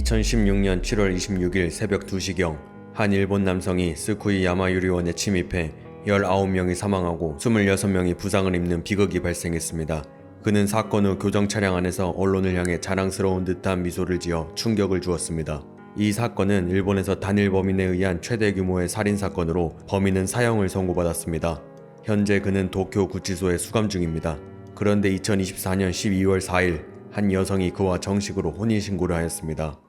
2016년 7월 26일 새벽 2시경 한 일본 남성이 스쿠이 야마유리원에 침입해 19명이 사망하고 26명이 부상을 입는 비극이 발생했습니다. 그는 사건 후 교정 차량 안에서 언론을 향해 자랑스러운 듯한 미소를 지어 충격을 주었습니다. 이 사건은 일본에서 단일 범인에 의한 최대 규모의 살인 사건으로 범인은 사형을 선고받았습니다. 현재 그는 도쿄 구치소에 수감 중입니다. 그런데 2024년 12월 4일 한 여성이 그와 정식으로 혼인 신고를 하였습니다.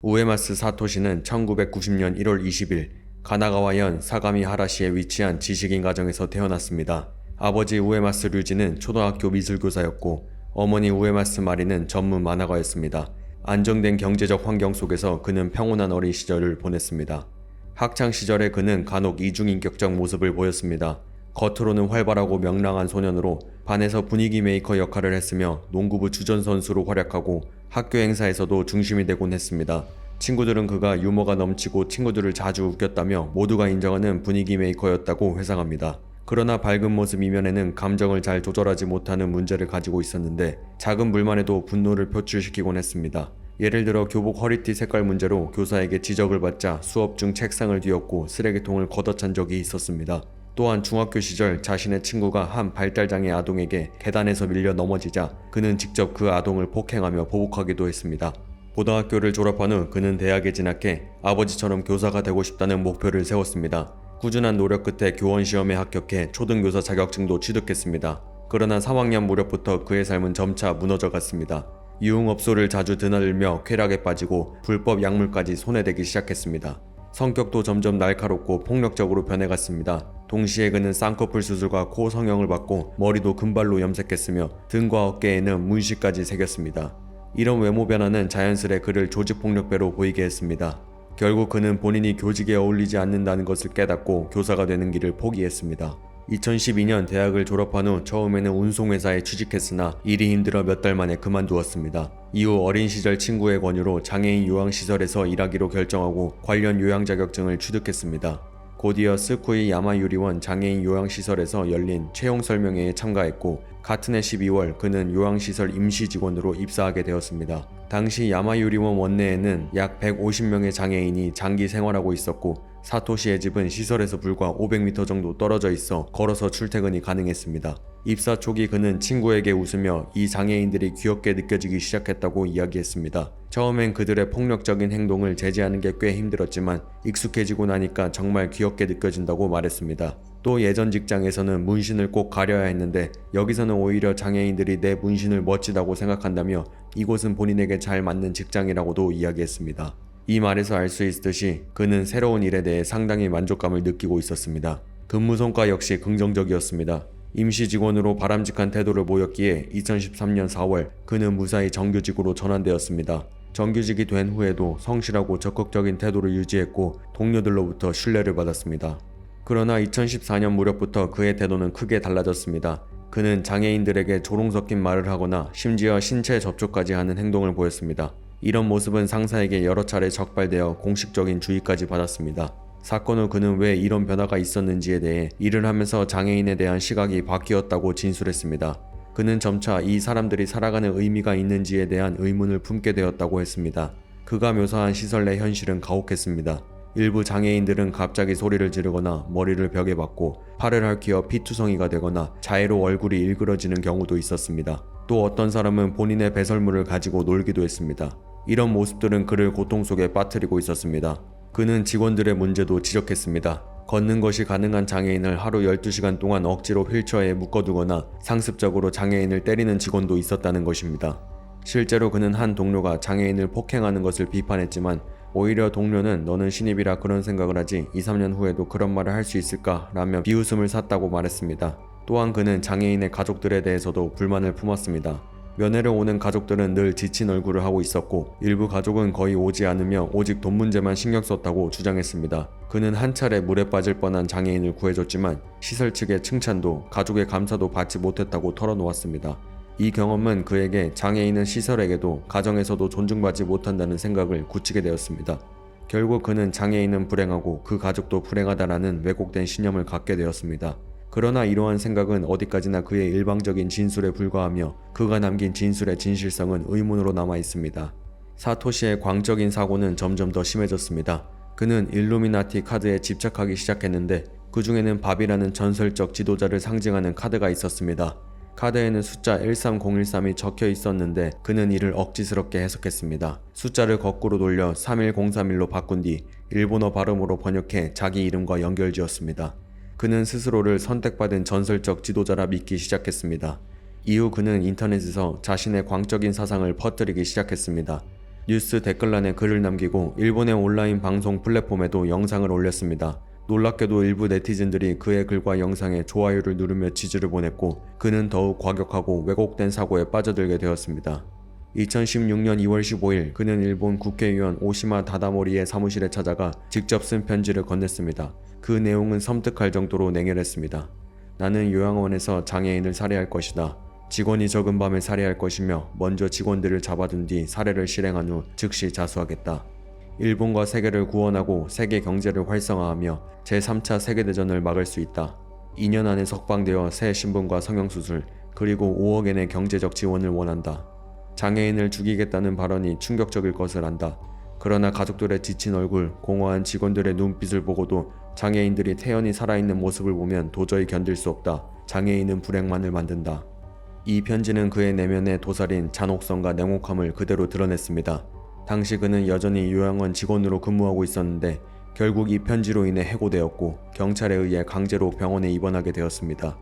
우에마스 사토시는 1990년 1월 20일 가나가와현 사가미 하라시에 위치한 지식인 가정에서 태어났습니다. 아버지 우에마스 류지는 초등학교 미술교사였고 어머니 우에마스 마리는 전문 만화가였습니다. 안정된 경제적 환경 속에서 그는 평온한 어린 시절을 보냈습니다. 학창 시절에 그는 간혹 이중인격적 모습을 보였습니다. 겉으로는 활발하고 명랑한 소년으로 반에서 분위기 메이커 역할을 했으며 농구부 주전 선수로 활약하고 학교 행사에서도 중심이 되곤 했습니다. 친구들은 그가 유머가 넘치고 친구들을 자주 웃겼다며 모두가 인정하는 분위기 메이커였다고 회상합니다. 그러나 밝은 모습 이면에는 감정을 잘 조절하지 못하는 문제를 가지고 있었는데 작은 불만에도 분노를 표출시키곤 했습니다. 예를 들어 교복 허리띠 색깔 문제로 교사에게 지적을 받자 수업 중 책상을 뒤엎고 쓰레기통을 걷어찬 적이 있었습니다. 또한 중학교 시절 자신의 친구가 한 발달장애 아동에게 계단에서 밀려 넘어지자 그는 직접 그 아동을 폭행하며 보복하기도 했습니다. 고등학교를 졸업한 후 그는 대학에 진학해 아버지처럼 교사가 되고 싶다는 목표를 세웠습니다. 꾸준한 노력 끝에 교원 시험에 합격해 초등교사 자격증도 취득했습니다. 그러나 3학년 무렵부터 그의 삶은 점차 무너져 갔습니다. 유흥업소를 자주 드나들며 쾌락에 빠지고 불법 약물까지 손에 대기 시작했습니다. 성격도 점점 날카롭고 폭력적으로 변해갔습니다. 동시에 그는 쌍꺼풀 수술과 코 성형을 받고 머리도 금발로 염색했으며 등과 어깨에는 문신까지 새겼습니다. 이런 외모 변화는 자연스레 그를 조직폭력배로 보이게 했습니다. 결국 그는 본인이 교직에 어울리지 않는다는 것을 깨닫고 교사가 되는 길을 포기했습니다. 2012년 대학을 졸업한 후 처음에는 운송회사에 취직했으나 일이 힘들어 몇 달 만에 그만두었습니다. 이후 어린 시절 친구의 권유로 장애인 요양시설에서 일하기로 결정하고 관련 요양 자격증을 취득했습니다. 곧이어 스쿠이 야마유리원 장애인 요양시설에서 열린 채용 설명회에 참가했고 같은 해 12월 그는 요양시설 임시 직원으로 입사하게 되었습니다. 당시 야마유리원 원내에는 약 150명의 장애인이 장기 생활하고 있었고 사토시의 집은 시설에서 불과 500m 정도 떨어져 있어 걸어서 출퇴근이 가능했습니다. 입사 초기 그는 친구에게 웃으며 이 장애인들이 귀엽게 느껴지기 시작했다고 이야기했습니다. 처음엔 그들의 폭력적인 행동을 제지하는 게 꽤 힘들었지만 익숙해지고 나니까 정말 귀엽게 느껴진다고 말했습니다. 또 예전 직장에서는 문신을 꼭 가려야 했는데 여기서는 오히려 장애인들이 내 문신을 멋지다고 생각한다며 이곳은 본인에게 잘 맞는 직장이라고도 이야기했습니다. 이 말에서 알 수 있듯이 그는 새로운 일에 대해 상당히 만족감을 느끼고 있었습니다. 근무 성과 역시 긍정적이었습니다. 임시 직원으로 바람직한 태도를 보였기에 2013년 4월 그는 무사히 정규직으로 전환되었습니다. 정규직이 된 후에도 성실하고 적극적인 태도를 유지했고 동료들로부터 신뢰를 받았습니다. 그러나 2014년 무렵부터 그의 태도는 크게 달라졌습니다. 그는 장애인들에게 조롱 섞인 말을 하거나 심지어 신체 접촉까지 하는 행동을 보였습니다. 이런 모습은 상사에게 여러 차례 적발되어 공식적인 주의까지 받았습니다. 사건 후 그는 왜 이런 변화가 있었는지에 대해 일을 하면서 장애인에 대한 시각이 바뀌었다고 진술했습니다. 그는 점차 이 사람들이 살아가는 의미가 있는지에 대한 의문을 품게 되었다고 했습니다. 그가 묘사한 시설 내 현실은 가혹했습니다. 일부 장애인들은 갑자기 소리를 지르거나 머리를 벽에 박고 팔을 핥혀 피투성이가 되거나 자해로 얼굴이 일그러지는 경우도 있었습니다. 또 어떤 사람은 본인의 배설물을 가지고 놀기도 했습니다. 이런 모습들은 그를 고통 속에 빠뜨리고 있었습니다. 그는 직원들의 문제도 지적했습니다. 걷는 것이 가능한 장애인을 하루 12시간 동안 억지로 휠체어에 묶어두거나 상습적으로 장애인을 때리는 직원도 있었다는 것입니다. 실제로 그는 한 동료가 장애인을 폭행하는 것을 비판했지만 오히려 동료는 너는 신입이라 그런 생각을 하지 2, 3년 후에도 그런 말을 할 수 있을까? 라며 비웃음을 샀다고 말했습니다. 또한 그는 장애인의 가족들에 대해서도 불만을 품었습니다. 면회를 오는 가족들은 늘 지친 얼굴을 하고 있었고 일부 가족은 거의 오지 않으며 오직 돈 문제만 신경 썼다고 주장했습니다. 그는 한 차례 물에 빠질 뻔한 장애인을 구해줬지만 시설 측의 칭찬도 가족의 감사도 받지 못했다고 털어놓았습니다. 이 경험은 그에게 장애인은 시설에게도 가정에서도 존중받지 못한다는 생각을 굳히게 되었습니다. 결국 그는 장애인은 불행하고 그 가족도 불행하다라는 왜곡된 신념을 갖게 되었습니다. 그러나 이러한 생각은 어디까지나 그의 일방적인 진술에 불과하며 그가 남긴 진술의 진실성은 의문으로 남아 있습니다. 사토시의 광적인 사고는 점점 더 심해졌습니다. 그는 일루미나티 카드에 집착하기 시작했는데 그 중에는 밥이라는 전설적 지도자를 상징하는 카드가 있었습니다. 카드에는 숫자 13013이 적혀 있었는데 그는 이를 억지스럽게 해석했습니다. 숫자를 거꾸로 돌려 31031로 바꾼 뒤 일본어 발음으로 번역해 자기 이름과 연결지었습니다. 그는 스스로를 선택받은 전설적 지도자라 믿기 시작했습니다. 이후 그는 인터넷에서 자신의 광적인 사상을 퍼뜨리기 시작했습니다. 뉴스 댓글란에 글을 남기고 일본의 온라인 방송 플랫폼에도 영상을 올렸습니다. 놀랍게도 일부 네티즌들이 그의 글과 영상에 좋아요를 누르며 지지를 보냈고 그는 더욱 과격하고 왜곡된 사고에 빠져들게 되었습니다. 2016년 2월 15일 그는 일본 국회의원 오시마 다다모리의 사무실에 찾아가 직접 쓴 편지를 건넸습니다. 그 내용은 섬뜩할 정도로 냉혈했습니다. 나는 요양원에서 장애인을 살해할 것이다. 직원이 적은 밤에 살해할 것이며 먼저 직원들을 잡아둔 뒤 살해를 실행한 후 즉시 자수하겠다. 일본과 세계를 구원하고 세계 경제를 활성화하며 제3차 세계대전을 막을 수 있다. 2년 안에 석방되어 새 신분과 성형수술 그리고 5억엔의 경제적 지원을 원한다. 장애인을 죽이겠다는 발언이 충격적일 것을 안다. 그러나 가족들의 지친 얼굴, 공허한 직원들의 눈빛을 보고도 장애인들이 태연히 살아있는 모습을 보면 도저히 견딜 수 없다. 장애인은 불행만을 만든다. 이 편지는 그의 내면의 도살인 잔혹성과 냉혹함을 그대로 드러냈습니다. 당시 그는 여전히 요양원 직원으로 근무하고 있었는데 결국 이 편지로 인해 해고되었고 경찰에 의해 강제로 병원에 입원하게 되었습니다.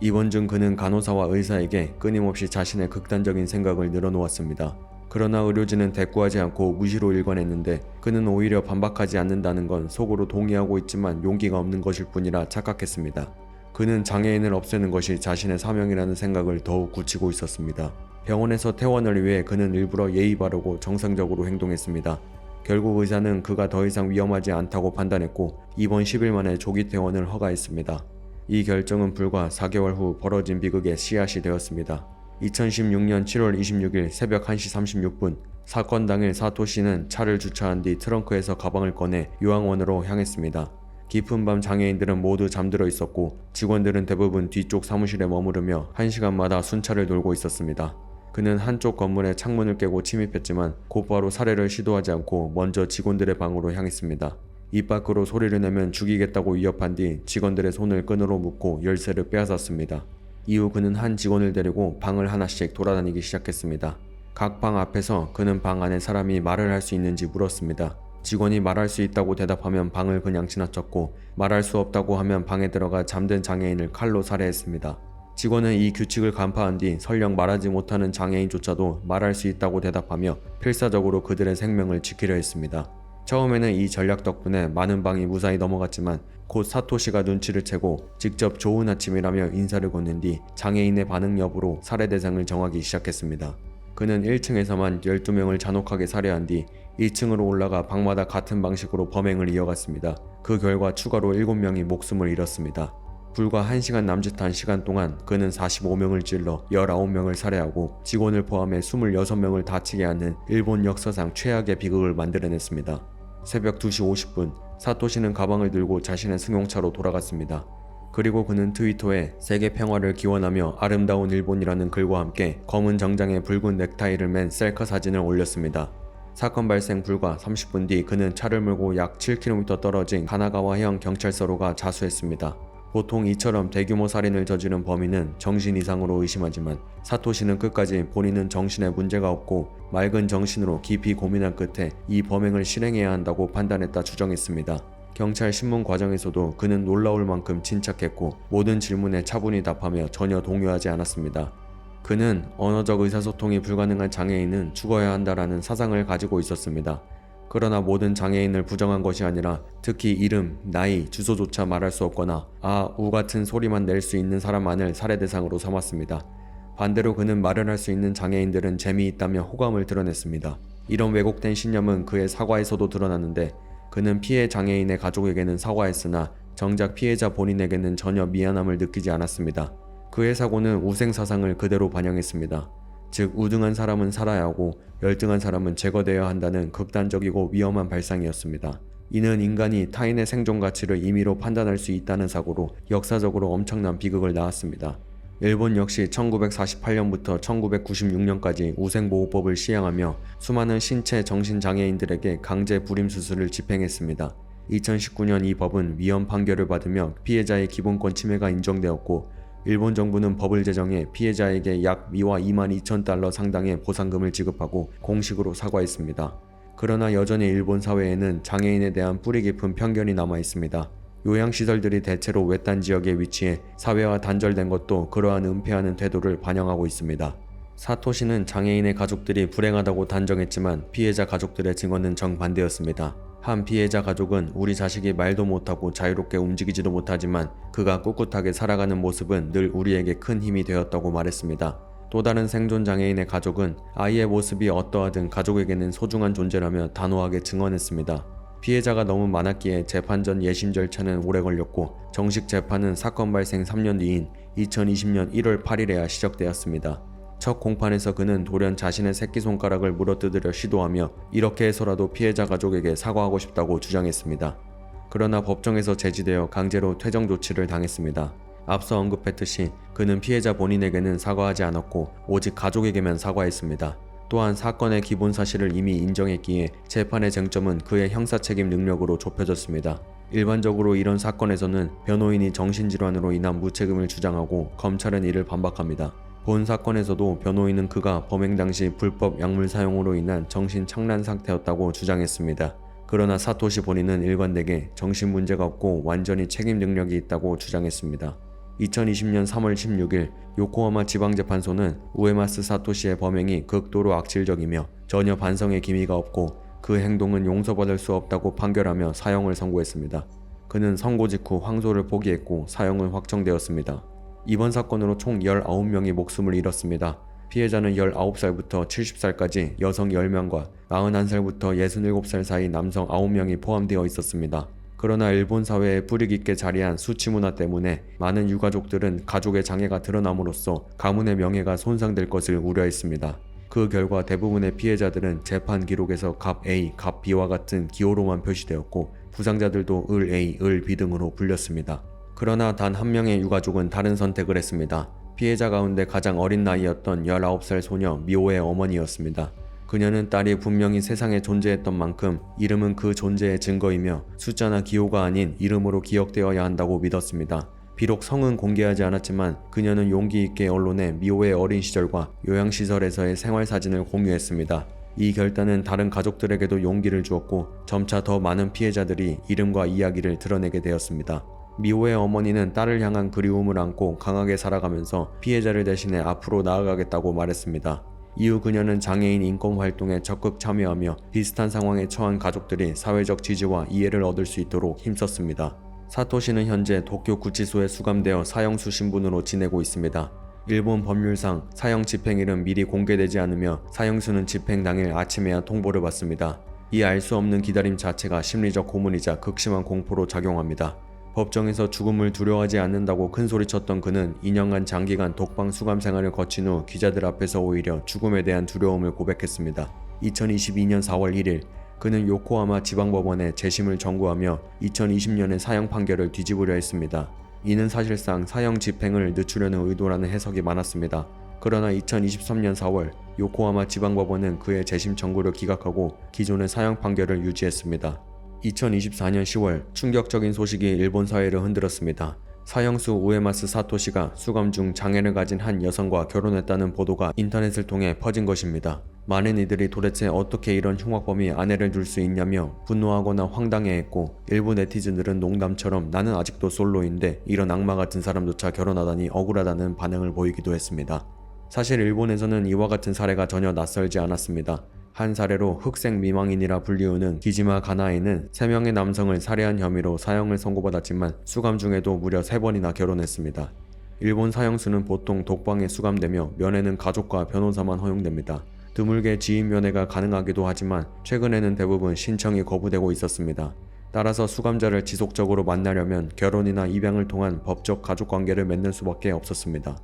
입원 중 그는 간호사와 의사에게 끊임없이 자신의 극단적인 생각을 늘어놓았습니다. 그러나 의료진은 대꾸하지 않고 무시로 일관했는데 그는 오히려 반박하지 않는다는 건 속으로 동의하고 있지만 용기가 없는 것일 뿐이라 착각했습니다. 그는 장애인을 없애는 것이 자신의 사명이라는 생각을 더욱 굳히고 있었습니다. 병원에서 퇴원을 위해 그는 일부러 예의 바르고 정상적으로 행동했습니다. 결국 의사는 그가 더 이상 위험하지 않다고 판단했고 입원 10일 만에 조기 퇴원을 허가했습니다. 이 결정은 불과 4개월 후 벌어진 비극의 씨앗이 되었습니다. 2016년 7월 26일 새벽 1시 36분 사건 당일 사토시는 차를 주차한 뒤 트렁크에서 가방을 꺼내 요양원으로 향했습니다. 깊은 밤 장애인들은 모두 잠들어 있었고 직원들은 대부분 뒤쪽 사무실에 머무르며 1시간마다 순찰을 돌고 있었습니다. 그는 한쪽 건물의 창문을 깨고 침입했지만 곧바로 살해를 시도하지 않고 먼저 직원들의 방으로 향했습니다. 입 밖으로 소리를 내면 죽이겠다고 위협한 뒤 직원들의 손을 끈으로 묶고 열쇠를 빼앗았습니다. 이후 그는 한 직원을 데리고 방을 하나씩 돌아다니기 시작했습니다. 각 방 앞에서 그는 방 안에 사람이 말을 할 수 있는지 물었습니다. 직원이 말할 수 있다고 대답하면 방을 그냥 지나쳤고 말할 수 없다고 하면 방에 들어가 잠든 장애인을 칼로 살해했습니다. 직원은 이 규칙을 간파한 뒤 설령 말하지 못하는 장애인조차도 말할 수 있다고 대답하며 필사적으로 그들의 생명을 지키려 했습니다. 처음에는 이 전략 덕분에 많은 방이 무사히 넘어갔지만 곧 사토시가 눈치를 채고 직접 좋은 아침이라며 인사를 건넨 뒤 장애인의 반응 여부로 살해 대상을 정하기 시작했습니다. 그는 1층에서만 12명을 잔혹하게 살해한 뒤 2층으로 올라가 방마다 같은 방식으로 범행을 이어갔습니다. 그 결과 추가로 7명이 목숨을 잃었습니다. 불과 1시간 남짓한 시간 동안 그는 45명을 찔러 19명을 살해하고 직원을 포함해 26명을 다치게 하는 일본 역사상 최악의 비극을 만들어냈습니다. 새벽 2시 50분 사토시는 가방을 들고 자신의 승용차로 돌아갔습니다. 그리고 그는 트위터에 세계 평화를 기원하며 아름다운 일본이라는 글과 함께 검은 정장에 붉은 넥타이를 맨 셀카 사진을 올렸습니다. 사건 발생 불과 30분 뒤 그는 차를 몰고 약 7km 떨어진 가나가와형 경찰서로 가 자수했습니다. 보통 이처럼 대규모 살인을 저지른 범인은 정신 이상으로 의심하지만 사토시는 끝까지 본인은 정신에 문제가 없고 맑은 정신으로 깊이 고민한 끝에 이 범행을 실행해야 한다고 판단했다 주장했습니다. 경찰 신문 과정에서도 그는 놀라울 만큼 침착했고 모든 질문에 차분히 답하며 전혀 동요하지 않았습니다. 그는 언어적 의사소통이 불가능한 장애인은 죽어야 한다라는 사상을 가지고 있었습니다. 그러나 모든 장애인을 부정한 것이 아니라 특히 이름, 나이, 주소조차 말할 수 없거나 아, 우 같은 소리만 낼 수 있는 사람만을 살해 대상으로 삼았습니다. 반대로 그는 말을 할 수 있는 장애인들은 재미있다며 호감을 드러냈습니다. 이런 왜곡된 신념은 그의 사과에서도 드러났는데 그는 피해 장애인의 가족에게는 사과했으나 정작 피해자 본인에게는 전혀 미안함을 느끼지 않았습니다. 그의 사고는 우생 사상을 그대로 반영했습니다. 즉 우등한 사람은 살아야 하고 열등한 사람은 제거되어야 한다는 극단적이고 위험한 발상이었습니다. 이는 인간이 타인의 생존 가치를 임의로 판단할 수 있다는 사고로 역사적으로 엄청난 비극을 낳았습니다. 일본 역시 1948년부터 1996년까지 우생보호법을 시행하며 수많은 신체 정신 장애인들에게 강제 불임 수술을 집행했습니다. 2019년 이 법은 위헌 판결을 받으며 피해자의 기본권 침해가 인정되었고 일본 정부는 법을 제정해 피해자에게 약 미화 2만 2천 달러 상당의 보상금을 지급하고 공식으로 사과했습니다. 그러나 여전히 일본 사회에는 장애인에 대한 뿌리 깊은 편견이 남아 있습니다. 요양시설들이 대체로 외딴 지역에 위치해 사회와 단절된 것도 그러한 은폐하는 태도를 반영하고 있습니다. 사토시는 장애인의 가족들이 불행하다고 단정했지만 피해자 가족들의 증언은 정반대였습니다. 한 피해자 가족은 우리 자식이 말도 못하고 자유롭게 움직이지도 못하지만 그가 꿋꿋하게 살아가는 모습은 늘 우리에게 큰 힘이 되었다고 말했습니다. 또 다른 생존 장애인의 가족은 아이의 모습이 어떠하든 가족에게는 소중한 존재라며 단호하게 증언했습니다. 피해자가 너무 많았기에 재판 전 예심 절차는 오래 걸렸고 정식 재판은 사건 발생 3년 뒤인 2020년 1월 8일에야 시작되었습니다. 첫 공판에서 그는 돌연 자신의 새끼손가락을 물어뜯으려 시도하며 이렇게 해서라도 피해자 가족에게 사과하고 싶다고 주장했습니다. 그러나 법정에서 제지되어 강제로 퇴정 조치를 당했습니다. 앞서 언급했듯이 그는 피해자 본인에게는 사과하지 않았고 오직 가족에게만 사과했습니다. 또한 사건의 기본 사실을 이미 인정했기에 재판의 쟁점은 그의 형사 책임 능력으로 좁혀졌습니다. 일반적으로 이런 사건에서는 변호인이 정신질환으로 인한 무책임을 주장하고 검찰은 이를 반박합니다. 본 사건에서도 변호인은 그가 범행 당시 불법 약물 사용으로 인한 정신 착란 상태였다고 주장했습니다. 그러나 사토시 본인은 일관되게 정신 문제가 없고 완전히 책임 능력이 있다고 주장했습니다. 2020년 3월 16일 요코하마 지방재판소는 우에마스 사토시의 범행이 극도로 악질적이며 전혀 반성의 기미가 없고 그 행동은 용서받을 수 없다고 판결하며 사형을 선고했습니다. 그는 선고 직후 황소를 포기했고 사형은 확정되었습니다. 이번 사건으로 총 19명이 목숨을 잃었습니다. 피해자는 19살부터 70살까지 여성 10명과 41살부터 67살 사이 남성 9명이 포함되어 있었습니다. 그러나 일본 사회에 뿌리 깊게 자리한 수치 문화 때문에 많은 유가족들은 가족의 장애가 드러남으로써 가문의 명예가 손상될 것을 우려했습니다. 그 결과 대부분의 피해자들은 재판 기록에서 갑 A, 갑 B와 같은 기호로만 표시되었고 부상자들도 을 A, 을 B 등으로 불렸습니다. 그러나 단 한 명의 유가족은 다른 선택을 했습니다. 피해자 가운데 가장 어린 나이였던 19살 소녀 미호의 어머니였습니다. 그녀는 딸이 분명히 세상에 존재했던 만큼 이름은 그 존재의 증거이며 숫자나 기호가 아닌 이름으로 기억되어야 한다고 믿었습니다. 비록 성은 공개하지 않았지만 그녀는 용기 있게 언론에 미호의 어린 시절과 요양시설에서의 생활 사진을 공유했습니다. 이 결단은 다른 가족들에게도 용기를 주었고 점차 더 많은 피해자들이 이름과 이야기를 드러내게 되었습니다. 미호의 어머니는 딸을 향한 그리움을 안고 강하게 살아가면서 피해자를 대신해 앞으로 나아가겠다고 말했습니다. 이후 그녀는 장애인 인권 활동에 적극 참여하며 비슷한 상황에 처한 가족들이 사회적 지지와 이해를 얻을 수 있도록 힘썼습니다. 사토시는 현재 도쿄 구치소에 수감되어 사형수 신분으로 지내고 있습니다. 일본 법률상 사형 집행일은 미리 공개되지 않으며 사형수는 집행 당일 아침에야 통보를 받습니다. 이 알 수 없는 기다림 자체가 심리적 고문이자 극심한 공포로 작용합니다. 법정에서 죽음을 두려워하지 않는다고 큰소리쳤던 그는 2년간 장기간 독방 수감 생활을 거친 후 기자들 앞에서 오히려 죽음에 대한 두려움을 고백했습니다. 2022년 4월 1일 그는 요코하마 지방법원에 재심을 청구하며 2020년의 사형 판결을 뒤집으려 했습니다. 이는 사실상 사형 집행을 늦추려는 의도라는 해석이 많았습니다. 그러나 2023년 4월 요코하마 지방법원은 그의 재심 청구를 기각하고 기존의 사형 판결을 유지했습니다. 2024년 10월 충격적인 소식이 일본 사회를 흔들었습니다. 사형수 우에마스 사토시가 수감 중 장애를 가진 한 여성과 결혼했다는 보도가 인터넷을 통해 퍼진 것입니다. 많은 이들이 도대체 어떻게 이런 흉악범이 아내를 둘 수 있냐며 분노하거나 황당해했고 일부 네티즌들은 농담처럼 나는 아직도 솔로인데 이런 악마 같은 사람조차 결혼하다니 억울하다는 반응을 보이기도 했습니다. 사실 일본에서는 이와 같은 사례가 전혀 낯설지 않았습니다. 한 사례로 흑색 미망인이라 불리우는 기지마 가나에는 3명의 남성을 살해한 혐의로 사형을 선고받았지만 수감 중에도 무려 3번이나 결혼했습니다. 일본 사형수는 보통 독방에 수감되며 면회는 가족과 변호사만 허용됩니다. 드물게 지인 면회가 가능하기도 하지만 최근에는 대부분 신청이 거부되고 있었습니다. 따라서 수감자를 지속적으로 만나려면 결혼이나 입양을 통한 법적 가족 관계를 맺는 수밖에 없었습니다.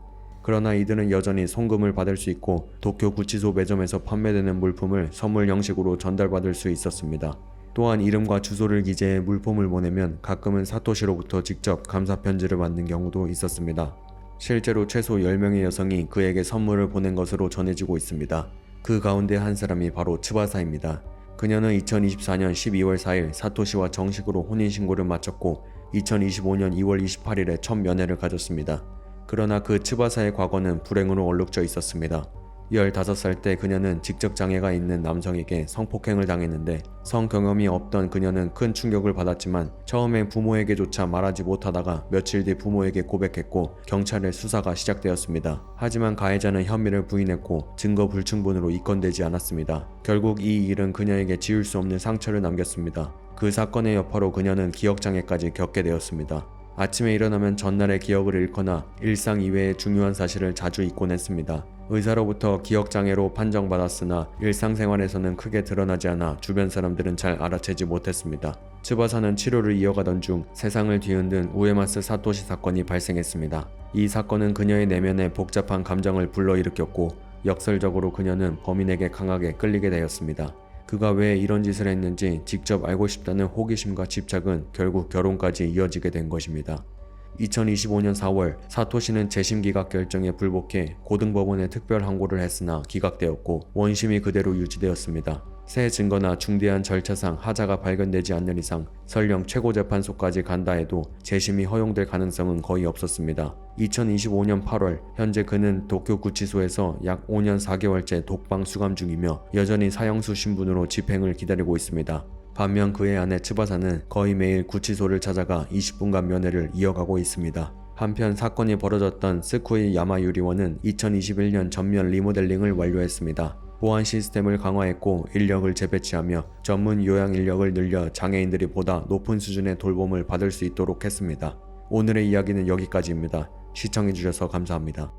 그러나 이들은 여전히 송금을 받을 수 있고 도쿄 구치소 매점에서 판매되는 물품을 선물 형식으로 전달받을 수 있었습니다. 또한 이름과 주소를 기재해 물품을 보내면 가끔은 사토시로부터 직접 감사 편지를 받는 경우도 있었습니다. 실제로 최소 10명의 여성이 그에게 선물을 보낸 것으로 전해지고 있습니다. 그 가운데 한 사람이 바로 츠바사입니다. 그녀는 2024년 12월 4일 사토시와 정식으로 혼인신고를 마쳤고 2025년 2월 28일에 첫 면회를 가졌습니다. 그러나 그 츠바사의 과거는 불행으로 얼룩져 있었습니다. 15살 때 그녀는 직접 장애가 있는 남성에게 성폭행을 당했는데 성 경험이 없던 그녀는 큰 충격을 받았지만 처음엔 부모에게조차 말하지 못하다가 며칠 뒤 부모에게 고백했고 경찰의 수사가 시작되었습니다. 하지만 가해자는 혐의를 부인했고 증거 불충분으로 입건되지 않았습니다. 결국 이 일은 그녀에게 지울 수 없는 상처를 남겼습니다. 그 사건의 여파로 그녀는 기억장애까지 겪게 되었습니다. 아침에 일어나면 전날의 기억을 잃거나 일상 이외의 중요한 사실을 자주 잊곤 했습니다. 의사로부터 기억장애로 판정받았으나 일상생활에서는 크게 드러나지 않아 주변 사람들은 잘 알아채지 못했습니다. 츠바사는 치료를 이어가던 중 세상을 뒤흔든 우에마스 사토시 사건이 발생했습니다. 이 사건은 그녀의 내면에 복잡한 감정을 불러일으켰고 역설적으로 그녀는 범인에게 강하게 끌리게 되었습니다. 그가 왜 이런 짓을 했는지 직접 알고 싶다는 호기심과 집착은 결국 결혼까지 이어지게 된 것입니다. 2025년 4월 사토시는 재심 기각 결정에 불복해 고등법원에 특별 항고를 했으나 기각되었고 원심이 그대로 유지되었습니다. 새 증거나 중대한 절차상 하자가 발견되지 않는 이상 설령 최고재판소까지 간다 해도 재심이 허용될 가능성은 거의 없었습니다. 2025년 8월 현재 그는 도쿄 구치소에서 약 5년 4개월째 독방 수감 중이며 여전히 사형수 신분으로 집행을 기다리고 있습니다. 반면 그의 아내 츠바사는 거의 매일 구치소를 찾아가 20분간 면회를 이어가고 있습니다. 한편 사건이 벌어졌던 스쿠이 야마유리원은 2021년 전면 리모델링을 완료했습니다. 보안 시스템을 강화했고 인력을 재배치하며 전문 요양 인력을 늘려 장애인들이 보다 높은 수준의 돌봄을 받을 수 있도록 했습니다. 오늘의 이야기는 여기까지입니다. 시청해주셔서 감사합니다.